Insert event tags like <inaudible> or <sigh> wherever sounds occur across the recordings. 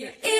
Yeah.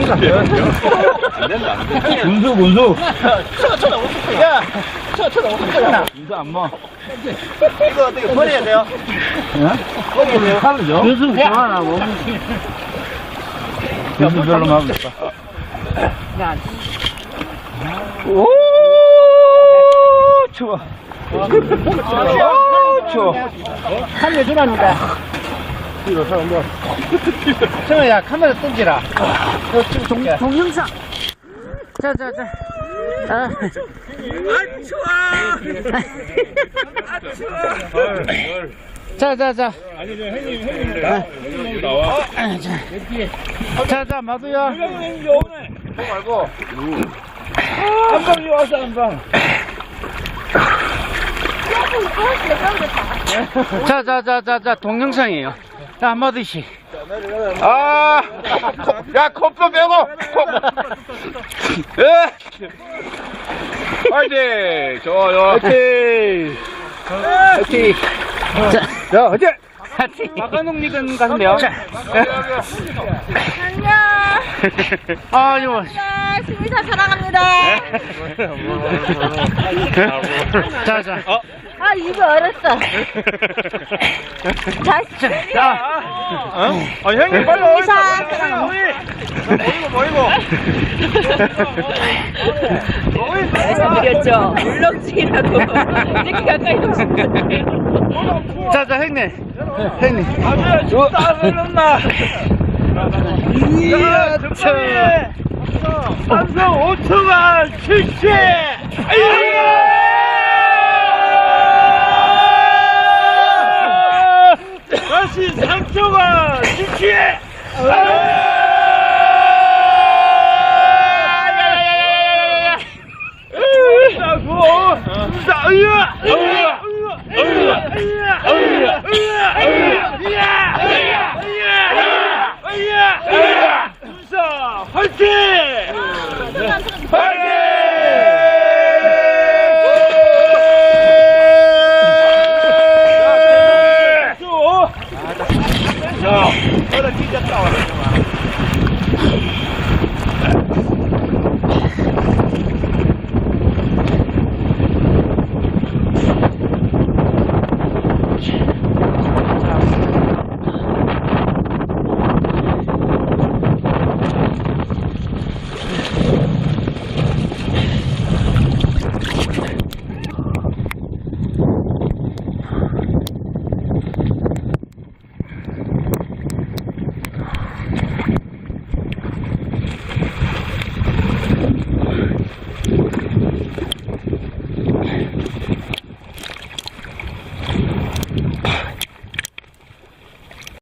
병. 안 된다 안 돼. 군수 군수. 야, 군수 안 먹. 이거 어떻게 버려야 돼요? 돼요. 칼로죠. 군수 그만하고. 군수 별로 먹었다. 오, 추워. 오, 추워. 살려주라니까. 뒤로 서뭐 정우야, <laughs> 카메라 던지라. 어, 지금 동, 동영상. 자, 자, 자. 아, 자, 자, 자. 자, 자, 마두야. 말고. 한방 와서 한 방. 자, 자, 자, 자, 자, 동영상이에요. 자, 한마디씩. 아, 야, 컵도 빼고, 컵. 예. 화이팅! 좋아요. 화이팅! 화이팅! 자, 자, 화이팅! 박한웅님은 가는데요. 안녕. 아유, 네, 수미사 사랑합니다. 자, 자. 아, 이거 어렸어. <laughs> 자, 자, 아, 형님, 빨리 와. 수미사 사랑합니다. 보이고, 보이고. 말씀드렸죠. 울렁증이라고. 이렇게 가까이 오시면 자, 자, 형님. 형님. 아주 죽다 흘렀나. 이야, 참. 삼성 5초만 70! 다시 shit! 直接掉了是吗